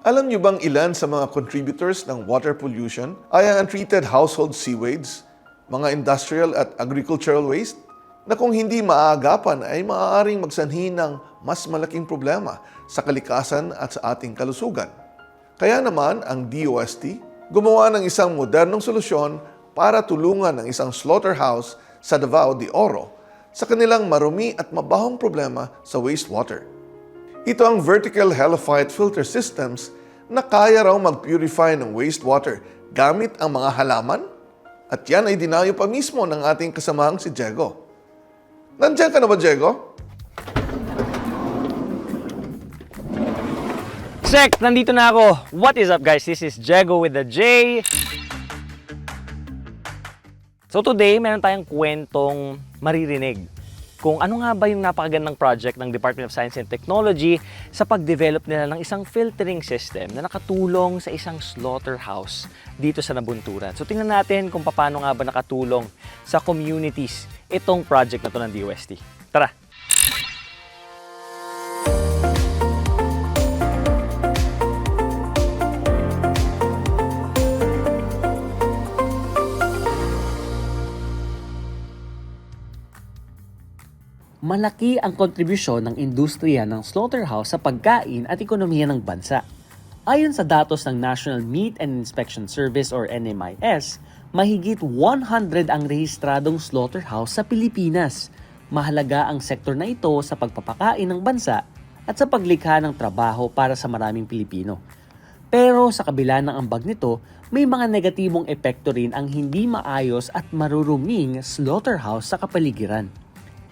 Alam niyo bang ilan sa mga contributors ng water pollution ay ang untreated household sewage, mga industrial at agricultural waste, na kung hindi maaagapan ay maaaring magsanhi ng mas malaking problema sa kalikasan at sa ating kalusugan. Kaya naman ang DOST gumawa ng isang modernong solusyon para tulungan ang isang slaughterhouse sa Davao de Oro sa kanilang marumi at mabahong problema sa wastewater. Ito ang vertical halophyte filter systems na kaya raw mag-purify ng wastewater gamit ang mga halaman at yan ay dinayo pa mismo ng ating kasamahang si Diego. Nandiyan ka na ba, Diego? Sek, nandito na ako. What is up guys? This is Jego with the J. So today, meron tayong kwentong maririnig kung ano nga ba yung napakagandang project ng Department of Science and Technology sa pag-develop nila ng isang filtering system na nakatulong sa isang slaughterhouse dito sa Nabunturan. So tingnan natin kung paano nga ba nakatulong sa communities itong project na to ng DOST. Tara! Malaki ang kontribusyon ng industriya ng slaughterhouse sa pagkain at ekonomiya ng bansa. Ayon sa datos ng National Meat and Inspection Service or NMIS, mahigit 100 ang rehistradong slaughterhouse sa Pilipinas. Mahalaga ang sektor na ito sa pagpapakain ng bansa at sa paglikha ng trabaho para sa maraming Pilipino. Pero sa kabila ng ambag nito, may mga negatibong epekto rin ang hindi maayos at maruruming slaughterhouse sa kapaligiran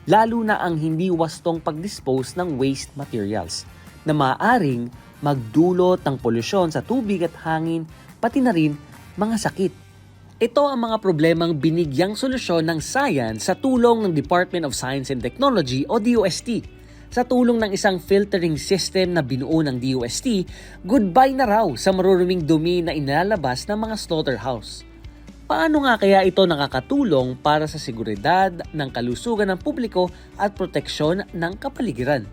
lalo na ang hindi wastong pag-dispose ng waste materials na maaring magdulot ng polusyon sa tubig at hangin pati na rin mga sakit. Ito ang mga problemang binigyang solusyon ng science sa tulong ng Department of Science and Technology o DOST. Sa tulong ng isang filtering system na binuo ng DOST, goodbye na raw sa maruruming dumi na inalalabas ng mga slaughterhouse. Paano nga kaya ito nakakatulong para sa seguridad ng kalusugan ng publiko at proteksyon ng kapaligiran?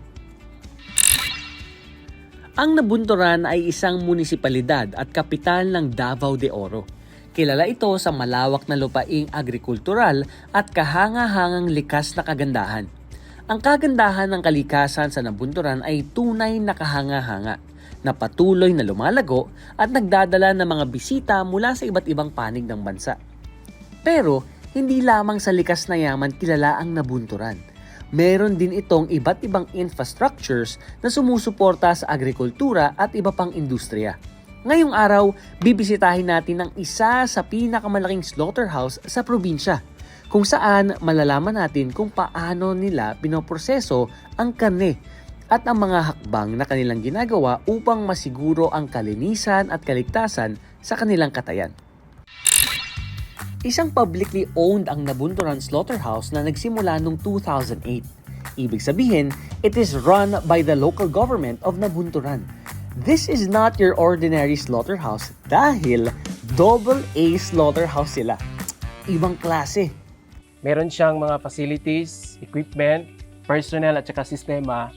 Ang Nabunturan ay isang munisipalidad at kapital ng Davao de Oro. Kilala ito sa malawak na lupaing agrikultural at kahanga-hangang likas na kagandahan. Ang kagandahan ng kalikasan sa Nabunturan ay tunay na kahanga-hanga na patuloy na lumalago at nagdadala ng mga bisita mula sa iba't ibang panig ng bansa. Pero hindi lamang sa likas na yaman kilala ang nabunturan. Meron din itong iba't ibang infrastructures na sumusuporta sa agrikultura at iba pang industriya. Ngayong araw, bibisitahin natin ang isa sa pinakamalaking slaughterhouse sa probinsya kung saan malalaman natin kung paano nila pinoproseso ang karne at ang mga hakbang na kanilang ginagawa upang masiguro ang kalinisan at kaligtasan sa kanilang katayan. Isang publicly owned ang Nabunturan Slaughterhouse na nagsimula noong 2008. Ibig sabihin, it is run by the local government of Nabunturan. This is not your ordinary slaughterhouse dahil double A slaughterhouse sila. Ibang klase. meron siyang mga facilities, equipment, personnel at saka sistema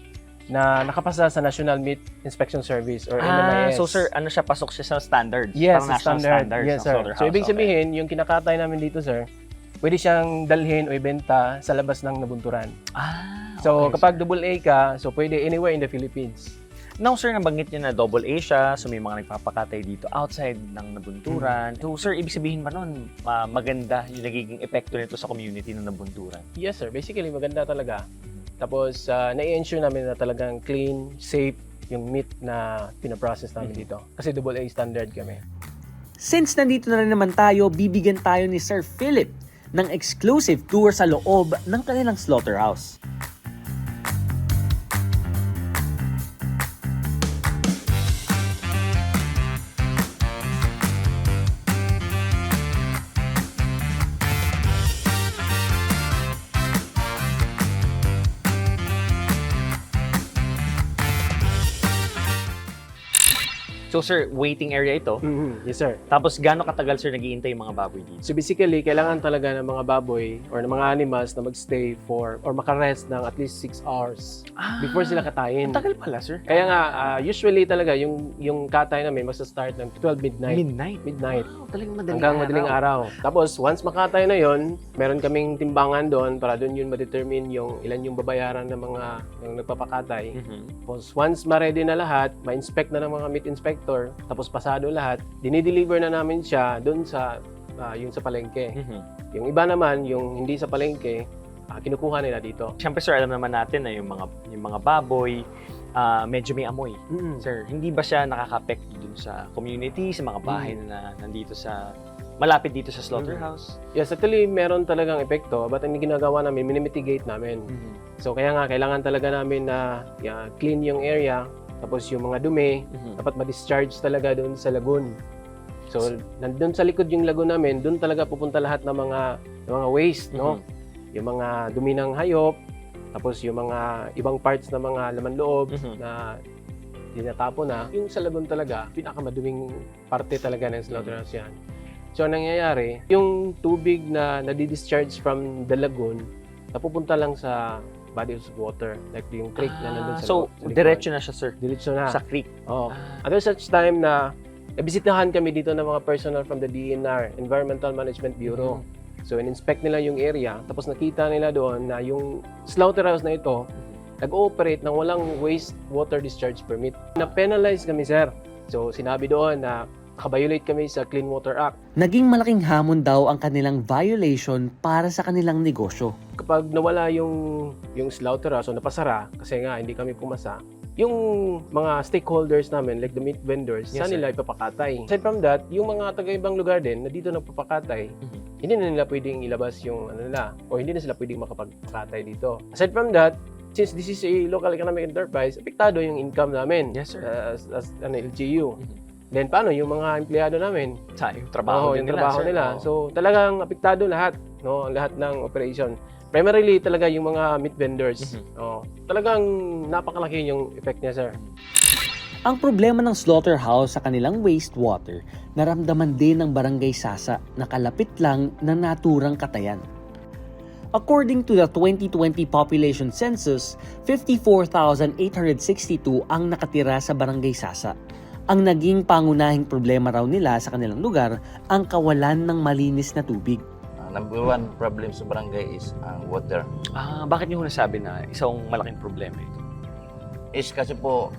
na nakapasa sa National Meat Inspection Service or Ah, NMIS. so sir, ano siya, pasok siya sa standards? yes, national standard. standards yes, sir. So ibig Okay. sabihin, yung kinakatay namin dito, sir, pwede siyang dalhin o ibenta sa labas ng nabunturan. Ah, So okay, kapag sir. double A ka, so pwede anywhere in the Philippines. Now, sir, nabanggit niyo na double A siya, so may mga nagpapakatay dito outside ng nabunturan. Hmm. So, sir, ibig sabihin ba nun, ma- maganda yung nagiging epekto nito sa community ng nabunturan? Yes, sir. Basically, maganda talaga. Tapos, uh, na-ensure namin na talagang clean, safe yung meat na pinaprocess namin dito. Kasi double A standard kami. Since nandito na rin naman tayo, bibigyan tayo ni Sir Philip ng exclusive tour sa loob ng kanilang slaughterhouse. So sir, waiting area ito. Mhm, Yes, sir. Tapos gaano katagal sir naghihintay yung mga baboy dito? So basically, kailangan talaga ng mga baboy or ng mga animals na magstay for or makarest ng at least 6 hours before sila katayin. Ang tagal pala sir. Kaya nga, ah, usually talaga, yung, yung katay namin magsa-start ng 12 midnight. Midnight. midnight. Wow, talagang madaling hanggang araw. madaling araw. Tapos, once makatay na yon, meron kaming timbangan doon para doon yun ma-determine yung ilan yung babayaran ng mga yung nagpapakatay. Mhm. Tapos, once ma-ready na lahat, ma-inspect na ng mga meat inspector, tapos pasado lahat, dinideliver na namin siya doon sa ah, yung sa palengke. Mhm. Yung iba naman, yung hindi sa palengke, ah, kinukuha nila dito. Siyempre sir, alam naman natin na yung mga yung mga baboy ah, medyo may amoy. Sir, hindi ba siya nakaka-apekto dun sa community, sa mga bahay na nandito sa malapit dito sa slaughterhouse? Yes, actually, meron talagang epekto, but ang ginagawa namin, minimitigate namin. So kaya nga kailangan talaga namin na yeah, clean yung area tapos yung mga dumi Mhm. dapat ma-discharge talaga doon sa lagoon. So nandun sa likod yung lagoon namin, doon talaga pupunta lahat ng mga ng mga waste, no? Yung mga dumi ng hayop, tapos yung mga ibang parts ng mga laman loob Mhm. na tinatapo na. Yung sa lagoon talaga, pinakamaduming parte talaga ng slaughterhouse yan. So ang nangyayari, yung tubig na nadi-discharge from the lagoon, napupunta lang sa body of water, like yung creek na nandun Ah, sa so, loob- sa likod. diretso na siya sir. Diretso na. Sa creek. Oo. Ah. At there's such time na nabisitahan kami dito ng mga personnel from the DNR, Environmental Management Bureau. So, in-inspect nila yung area, tapos nakita nila doon na yung slaughterhouse na ito, nag-ooperate ng walang wastewater discharge permit. Na-penalize kami, sir. So, sinabi doon na nakabiolate kami sa Clean Water Act. Naging malaking hamon daw ang kanilang violation para sa kanilang negosyo. Kapag nawala yung, yung slaughterhouse o napasara, kasi nga hindi kami pumasa, yung mga stakeholders namin, like the meat vendors, Yes, saan nila ipapakatay? Aside from that, yung mga taga-ibang lugar din na dito nagpapakatay, Mhm. hindi na nila pwedeng ilabas yung ano nila, o hindi na sila pwedeng makapagpakatay dito. Aside from that, since this is a local economic enterprise, apektado yung income namin Yes, sir. uh, as, as an LGU. Mhm. Then paano yung mga empleyado namin? Sa yung trabaho Oo, din yung nila, trabaho sir. nila. Oo. So, talagang apektado lahat, no? Ang lahat ng operation. Primarily talaga yung mga meat vendors. Mhm. Oo. Talagang napakalaki yung effect niya, sir. Ang problema ng slaughterhouse sa kanilang wastewater, naramdaman din ng Barangay Sasa na kalapit lang ng naturang katayan. According to the 2020 population census, 54,862 ang nakatira sa Barangay Sasa. Ang naging pangunahing problema raw nila sa kanilang lugar ang kawalan ng malinis na tubig. Uh, number one problem sa barangay is ang water. Ah, bakit niyo nasabi na isang malaking problema ito? Is kasi po,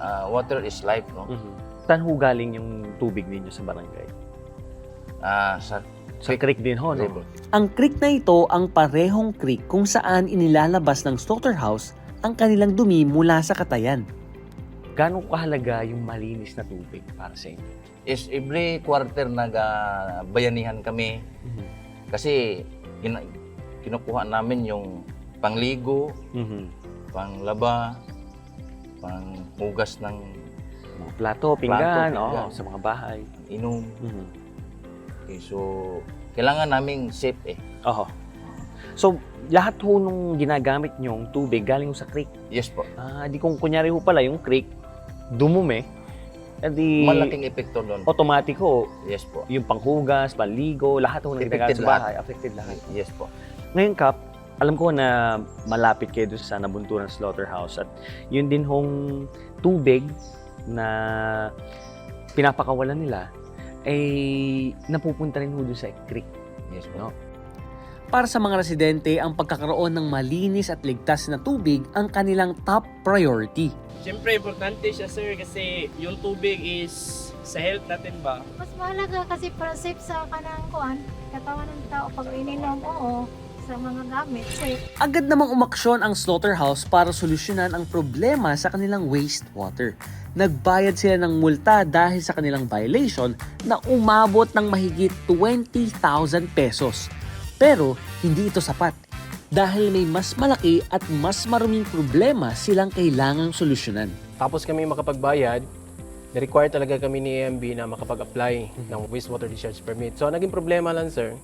uh, water is life, no? Mhm. Saan ho galing yung tubig ninyo sa barangay? Ah, sa Sa creek din ho, no? river. Ang creek na ito ang parehong creek kung saan inilalabas ng slaughterhouse ang kanilang dumi mula sa katayan. Gano'ng kahalaga yung malinis na tubig para sa inyo? Is every quarter nag-bayanihan kami kasi gina- kinukuha namin yung pangligo, Mhm. panglaba, panghugas ng Mga plato, pinggan, Plato, pinggan. sa mga bahay. inom. Mhm. Okay, so, kailangan naming safe eh. Oo. So, lahat ho nung ginagamit nyong tubig galing sa creek. Yes po. Ah, di kung kunyari ho pala yung creek, dumumi, edi Malaking epekto doon. automatic ho, Yes po. yung panghugas, panligo, lahat ng Affected sa lahat. bahay, affected lahat. Yes po. Ngayon, Kap, alam ko na malapit kayo doon sa Nabunturan Slaughterhouse at yun din hong tubig na pinapakawalan nila ay napupunta rin ho doon sa creek. Yes po. No? Para sa mga residente, ang pagkakaroon ng malinis at ligtas na tubig ang kanilang top priority. Siyempre, importante siya sir kasi yung tubig is sa health natin ba? Mas mahalaga kasi para safe sa kanang kuan, katawan ng tao pag ininom, oo, sa mga gamit, safe. Agad namang umaksyon ang slaughterhouse para solusyonan ang problema sa kanilang wastewater. Nagbayad sila ng multa dahil sa kanilang violation na umabot ng mahigit 20,000 pesos. Pero hindi ito sapat dahil may mas malaki at mas maruming problema silang kailangang solusyonan. Tapos kami makapagbayad, na-require talaga kami ni AMB na makapag-apply ng wastewater discharge permit. So, naging problema lang, sir,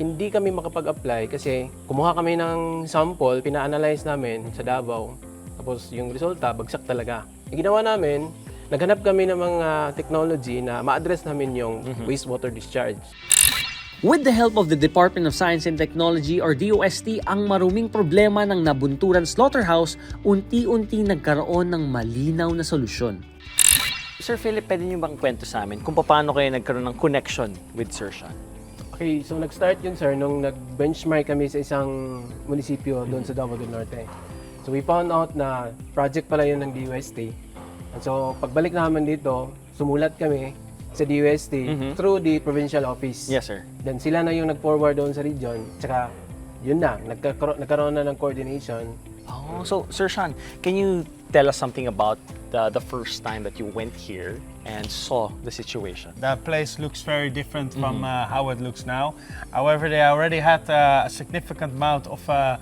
hindi kami makapag-apply kasi kumuha kami ng sample, pina-analyze namin sa Davao. Tapos yung resulta, bagsak talaga. Yung ginawa namin, naghanap kami ng mga technology na ma-address namin yung Mm-hmm. wastewater discharge. With the help of the Department of Science and Technology or DOST, ang maruming problema ng nabunturan slaughterhouse unti-unti nagkaroon ng malinaw na solusyon. Sir Philip, pwede niyo bang kwento sa amin kung paano kayo nagkaroon ng connection with Sir Sean? Okay, so nag-start yun sir nung nag-benchmark kami sa isang munisipyo doon sa Davao del Norte. So we found out na project pala yun ng DUST. And so pagbalik namin dito, sumulat kami sa DUST through the provincial office. Yes, sir. Then sila na yung nag-forward doon sa region. Tsaka yun na, nagkakaroon, nagkaroon na ng coordination. Oh, so Sir Sean, can you tell us something about the, the first time that you went here and saw the situation? The place looks very different from uh, how it looks now. However, they already had uh, a significant amount of uh,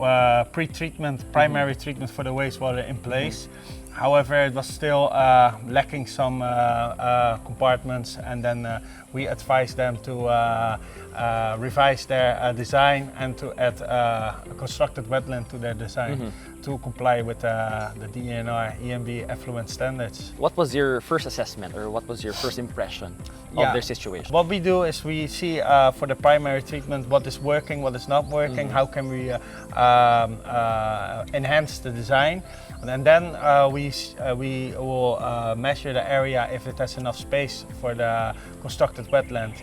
uh, pre-treatment, primary treatment for the wastewater in place. However, it was still uh, lacking some uh, uh, compartments, and then uh, we advised them to uh, uh, revise their design and to add uh, a constructed wetland to their design to comply with uh, the DNR EMB effluent standards. What was your first assessment or what was your first impression of Yeah. their situation? What we do is we see uh, for the primary treatment what is working, what is not working, how can we uh, um, uh, enhance the design, and then uh, we uh, we will uh, measure the area if it has enough space for the constructed wetland,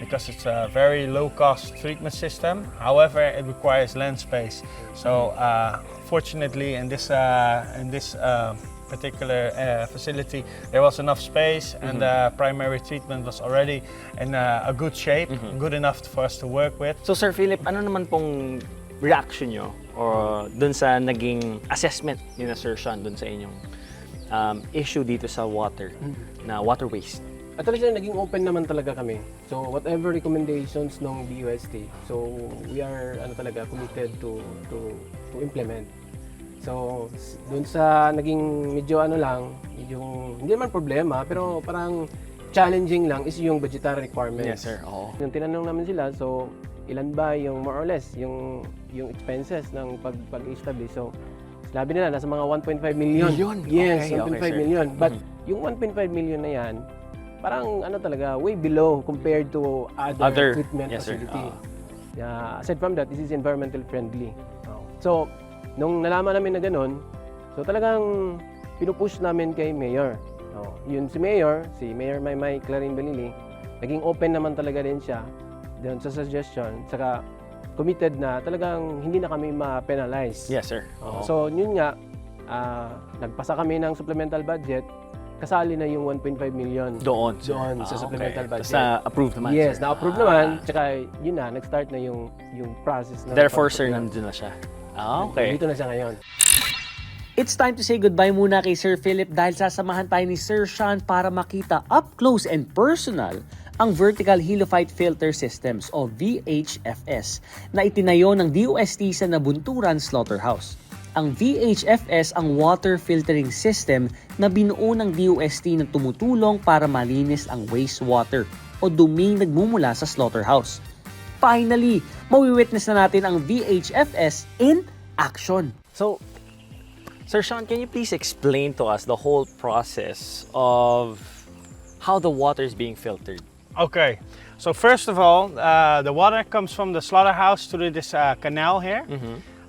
because it's a very low cost treatment system. However, it requires land space. So uh, fortunately, in this uh, in this uh, particular uh, facility, there was enough space and the primary treatment was already in uh, a good shape, good enough for us to work with. So Sir Philip, ano naman pong reaction nyo or dun sa naging assessment ni na Sir Sean dun sa inyong um, issue dito sa water, na water waste? At talaga naging open naman talaga kami. So whatever recommendations ng DUST, so we are ano talaga committed to to to implement. So s- dun sa naging medyo ano lang, yung hindi naman problema pero parang challenging lang is yung budgetary requirements. Yes, sir. Oo. Yung tinanong namin sila, so ilan ba yung more or less yung yung expenses ng pag pag-establish. So sabi nila nasa mga 1.5 million. Million? Yes, Okay, 1.5 okay, sir. million. But yung 1.5 million na yan, parang ano talaga, way below compared to other, Other, treatment yes, sir. facility. Ah. Yeah, aside from that, this is environmental friendly. So, nung nalaman namin na ganun, so talagang pinupush namin kay Mayor. Oh, yun si Mayor, si Mayor Maymay Clarin Balili, naging open naman talaga din siya doon sa suggestion, saka committed na talagang hindi na kami ma-penalize. Yes, sir. Oo. So, yun nga, ah, nagpasa kami ng supplemental budget, kasali na yung 1.5 million. doon, sir. Doon sa Ah, supplemental okay. budget. Basta approved naman, yes, sir. na-approve Ah. naman, tsaka yun na, nag-start na yung yung process na Therefore, sir, nandun na siya. Ah, okay. Dito na siya ngayon. It's time to say goodbye muna kay Sir Philip dahil sasamahan tayo ni Sir Sean para makita up close and personal ang Vertical Heliophite Filter Systems o VHFS na itinayo ng DOST sa Nabunturan Slaughterhouse. Ang VHFS ang water filtering system na binuo ng DOST na tumutulong para malinis ang wastewater o duming nagmumula sa slaughterhouse. Finally, mawi-witness na natin ang VHFS in action. So, Sir Sean, can you please explain to us the whole process of how the water is being filtered? Okay, so first of all, uh, the water comes from the slaughterhouse through this uh, canal here,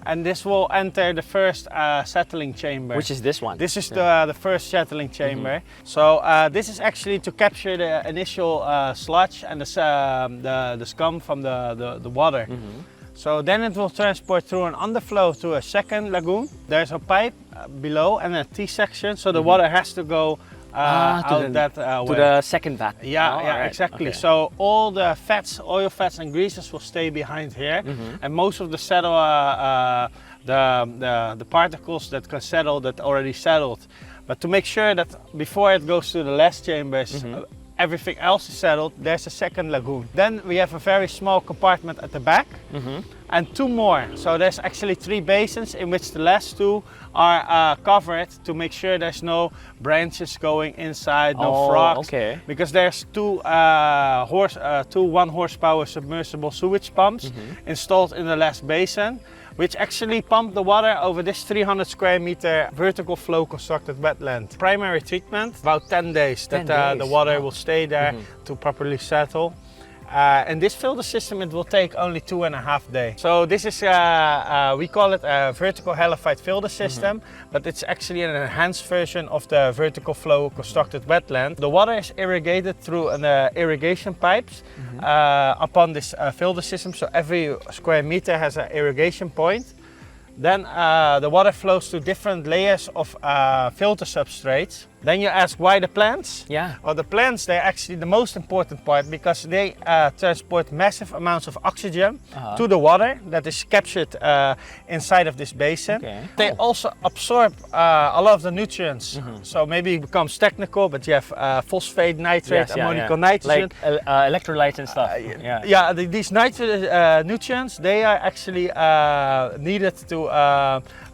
and this will enter the first uh, settling chamber. Which is this one? This is the, the first settling chamber. So uh, this is actually to capture the initial uh, sludge and the, um, the, the scum from the, the, the water. So then it will transport through an underflow to a second lagoon. There's a pipe uh, below and a T-section, so the water has to go uh, Ah, to out the- that uh, to the second vat. Yeah, Oh, yeah, alright. exactly. Okay. So all the fats, oil fats, and greases will stay behind here, Mm-hmm. and most of the settle, uh, uh, the, the the particles that can settle that already settled. But to make sure that before it goes to the last chambers. Mm-hmm. uh, Everything else is settled. There's a second lagoon. Then we have a very small compartment at the back, Mm-hmm. And two more. So there's actually three basins in which the last two are uh, covered to make sure there's no branches going inside, no Oh, frogs okay. because there's two uh, horse, uh, two one horsepower submersible sewage pumps installed in the last basin. which actually pump the water over this 300 square meter vertical flow constructed wetland. Primary treatment, about 10 days 10 that uh, the water wow. will stay there to properly settle. Uh, and this filter system, it will take only two and a half days. So this is, uh, uh, we call it a vertical halophyte filter system, but it's actually an enhanced version of the vertical flow constructed wetland. The water is irrigated through an uh, irrigation pipes uh, upon this uh, filter system. So every square meter has an irrigation point. Then uh, the water flows to different layers of uh, filter substrates. Then you ask why the plants? Yeah. Well, the plants, they're actually the most important part because they uh, transport massive amounts of oxygen Uh-huh. to the water that is captured uh, inside of this basin. Okay. They Oh. also absorb uh, a lot of the nutrients. Mm-hmm. So maybe it becomes technical, but you have uh, phosphate, nitrate, Yes, yeah, ammonium yeah. nitrogen. Like uh, uh, electrolytes and stuff. yeah. Yeah, the, these nitrogen uh, nutrients they are actually uh, needed to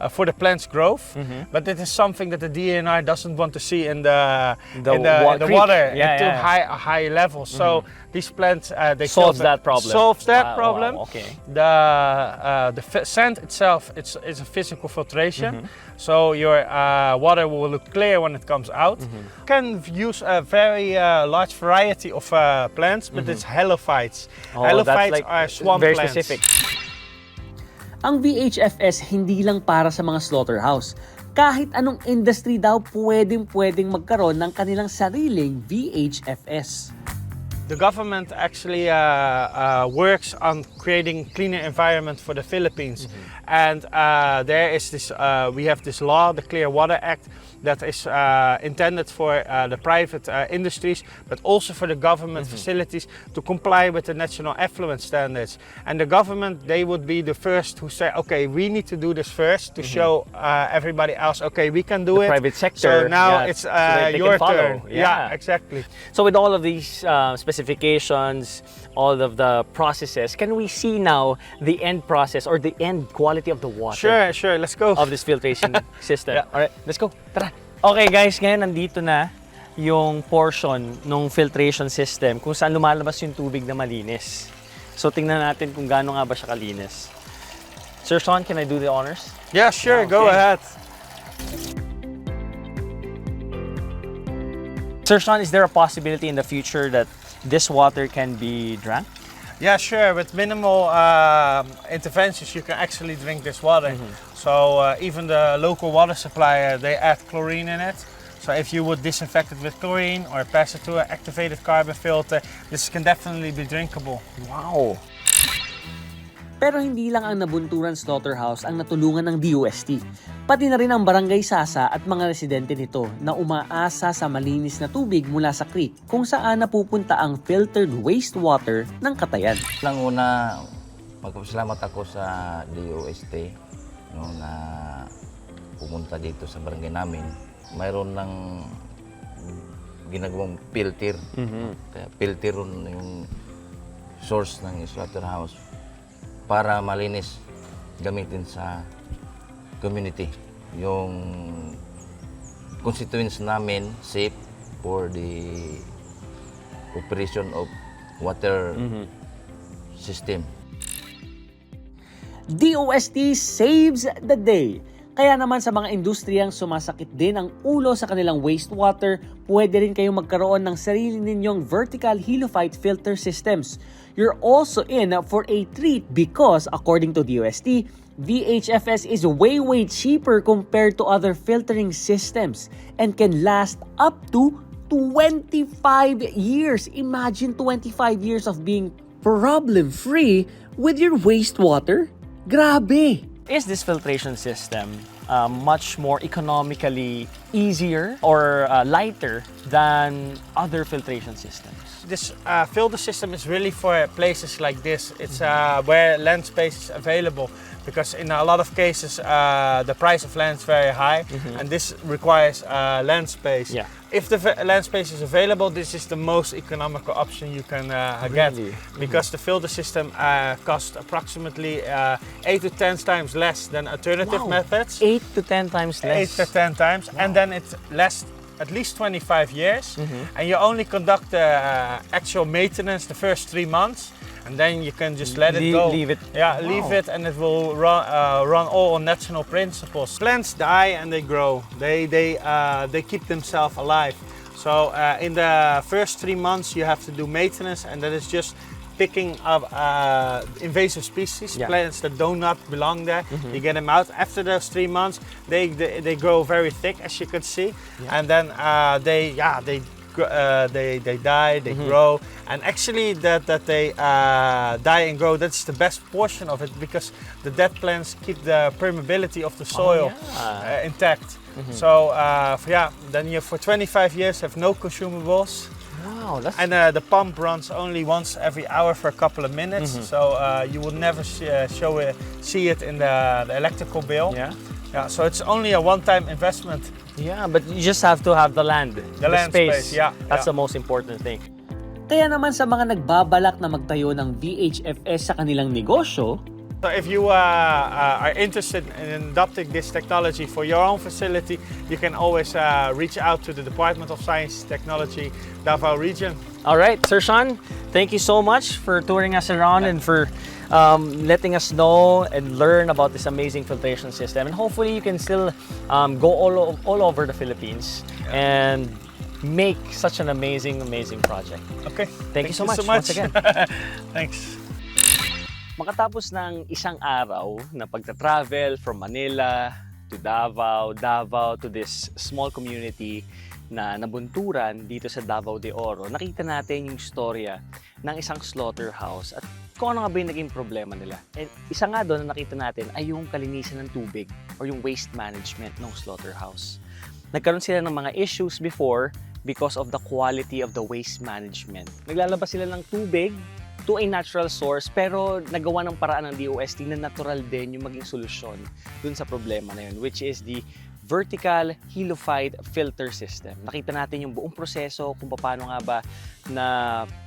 uh, for the plant's growth, Mm-hmm. but it is something that the DNR doesn't want to see in the The in the, wa- the water Yeah, at yeah. Mm-hmm. high a high level. So these plants uh, they Solves that problem. Solves that Wow, problem. wow, okay. The uh, the sand itself it's it's a physical filtration, Mm-hmm. so your uh, water will look clear when it comes out. Mm-hmm. Can use a very uh, large variety of uh, plants, but it's halophytes. Mm-hmm. Oh, halophytes like are swamp very plants. specific. Ang VHFS hindi lang para sa mga slaughterhouse. Kahit anong industry daw pwedeng pwedeng magkaroon ng kanilang sariling VHFS. The government actually uh, uh, works on creating cleaner environment for the Philippines, and uh, there is this. Uh, we have this law, the Clear Water Act, that is uh, intended for uh, the private uh, industries, but also for the government facilities to comply with the national effluent standards. And the government, they would be the first who say, okay, we need to do this first to show uh, everybody else, okay, we can do The it. private sector, So now yeah, it's so uh, that they can your turn. Yeah. exactly. So with all of these uh, specifications, all of the processes, can we see now the end process or the end quality of the water Sure, sure. Let's go. of this filtration system? Yeah. Alright, let's go. Tara. Okay guys, ngayon nandito na yung portion ng filtration system kung saan lumalabas yung tubig na malinis. So tingnan natin kung gaano nga ba siya kalinis. Sir Sean, can I do the honors? Yeah, sure. Go Okay. ahead. Sir Sean, is there a possibility in the future that this water can be drank? Yeah, sure. With minimal um interventions, you can actually drink this water. Mm-hmm. So uh, even the local water supplier, they add chlorine in it. So if you would disinfect it with chlorine or pass it to an activated carbon filter, this can definitely be drinkable. Wow! Pero hindi lang ang nabunturan slaughterhouse ang natulungan ng DOST. Pati na rin ang barangay Sasa at mga residente nito na umaasa sa malinis na tubig mula sa creek kung saan napupunta ang filtered wastewater ng Katayan. Lang una, magpapasalamat ako sa DOST no, na pumunta dito sa barangay namin. Mayroon ng ginagawang filter. Kaya filter yung source ng slaughterhouse para malinis gamitin sa community. Yung constituents namin safe for the operation of water system. DOST saves the day. Kaya naman sa mga industriyang sumasakit din ang ulo sa kanilang wastewater, pwede rin kayong magkaroon ng sarili ninyong vertical helophyte filter systems. You're also in for a treat because according to DOST, VHFS is way way cheaper compared to other filtering systems and can last up to 25 years. Imagine 25 years of being problem-free with your wastewater. Grabe! Is this filtration system uh, much more economically easier or uh, lighter than other filtration systems? This uh, filter system is really for places like this. It's uh, where land space is available because in a lot of cases uh, the price of land is very high and this requires uh, land space. Yeah. If the v- land space is available, this is the most economical option you can uh, get Really? because the filter system uh, costs approximately uh, 8 to 10 times less than alternative Wow. methods. 8 to 10 times less. eight less. to ten times, and then it lasts at least 25 years, Mm-hmm. and you only conduct the uh, actual maintenance the first three months. and then you can just let it go. leave it. Yeah, leave it, and it will run uh, run all on natural principles. Plants die and they grow. They they uh, they keep themselves alive. So uh, in the first three months, you have to do maintenance, and that is just picking up uh, invasive species, Yeah. plants that do not belong there. You get them out. After those three months, they they, they grow very thick, as you can see, and then uh, they yeah they. Uh, they they die, they grow, and actually that that they uh, die and grow. That's the best portion of it because the dead plants keep the permeability of the soil uh, intact. So uh, f- yeah, then you for 25 years have no consumables. Wow, that's And uh, the pump runs only once every hour for a couple of minutes, so uh, you will never see, uh, show it, see it in the, the electrical bill. yeah. Yeah, so it's only a one-time investment. Yeah, but you just have to have the land, the, land space, yeah, That's yeah. the most important thing. Kaya naman sa mga nagbabalak na magtayo ng VHFS sa kanilang negosyo, So if you uh, uh, are interested in adopting this technology for your own facility, you can always uh, reach out to the Department of Science and Technology, Davao region. All right, Sir Sean, thank you so much for touring us around and for um, letting us know and learn about this amazing filtration system. And hopefully, you can still um, go all, all over the Philippines and make such an amazing, amazing project. Okay. Thank you so much once again. Thanks. Makatapos ng isang araw na pagta-travel from Manila to Davao, Davao to this small community na nabunturan dito sa Davao de Oro, nakita natin yung storya ng isang slaughterhouse at kung ano nga ba yung naging problema nila. And isa nga doon na nakita natin ay yung kalinisan ng tubig or yung waste management ng slaughterhouse. Nagkaroon sila ng mga issues before because of the quality of the waste management. Naglalabas sila ng tubig to a natural source pero nagawa ng paraan ng DOST na natural din yung maging solusyon dun sa problema na yun which is the vertical helified filter system. Nakita natin yung buong proseso kung paano nga ba na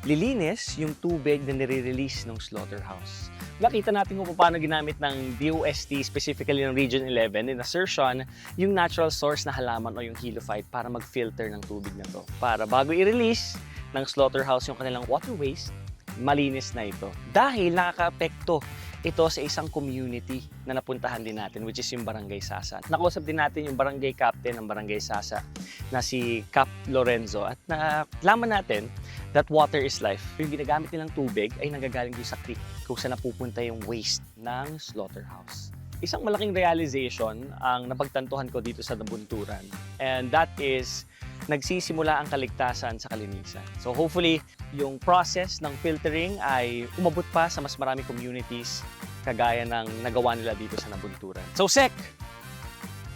lilinis yung tubig na nire-release ng slaughterhouse. Nakita natin kung paano ginamit ng DOST, specifically ng Region 11, in assertion, yung natural source na halaman o yung helified para mag-filter ng tubig na to. Para bago i-release ng slaughterhouse yung kanilang water waste, malinis na ito. Dahil nakaka-apekto ito sa isang community na napuntahan din natin which is yung Barangay Sasa. Nakausap din natin yung barangay captain ng Barangay Sasa na si Cap Lorenzo at nalaman natin that water is life. Yung ginagamit nilang tubig ay nanggagaling doon sa creek kung saan napupunta yung waste ng slaughterhouse. Isang malaking realization ang napagtantuhan ko dito sa Nabunturan and that is nagsisimula ang kaligtasan sa kalinisan. So hopefully, yung process ng filtering ay umabot pa sa mas maraming communities kagaya ng nagawa nila dito sa Nabunturan. So Sek,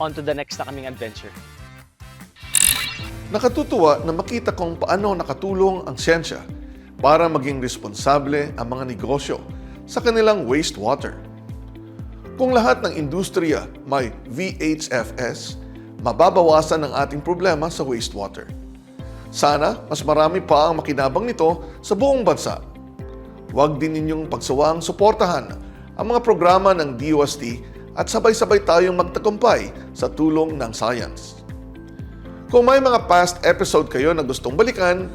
on to the next na kaming adventure. Nakatutuwa na makita kung paano nakatulong ang siyensya para maging responsable ang mga negosyo sa kanilang wastewater. Kung lahat ng industriya may VHFS, mababawasan ang ating problema sa wastewater. Sana mas marami pa ang makinabang nito sa buong bansa. Huwag din ninyong pagsawang suportahan ang mga programa ng DOST at sabay-sabay tayong magtagumpay sa tulong ng science. Kung may mga past episode kayo na gustong balikan,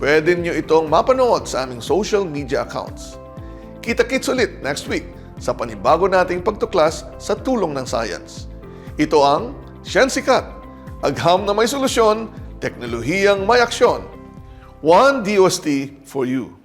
pwede nyo itong mapanood sa aming social media accounts. Kita-kits ulit next week sa panibago nating pagtuklas sa tulong ng science. Ito ang Sciensikat, agham na may solusyon, teknolohiyang may aksyon. One DOST for you.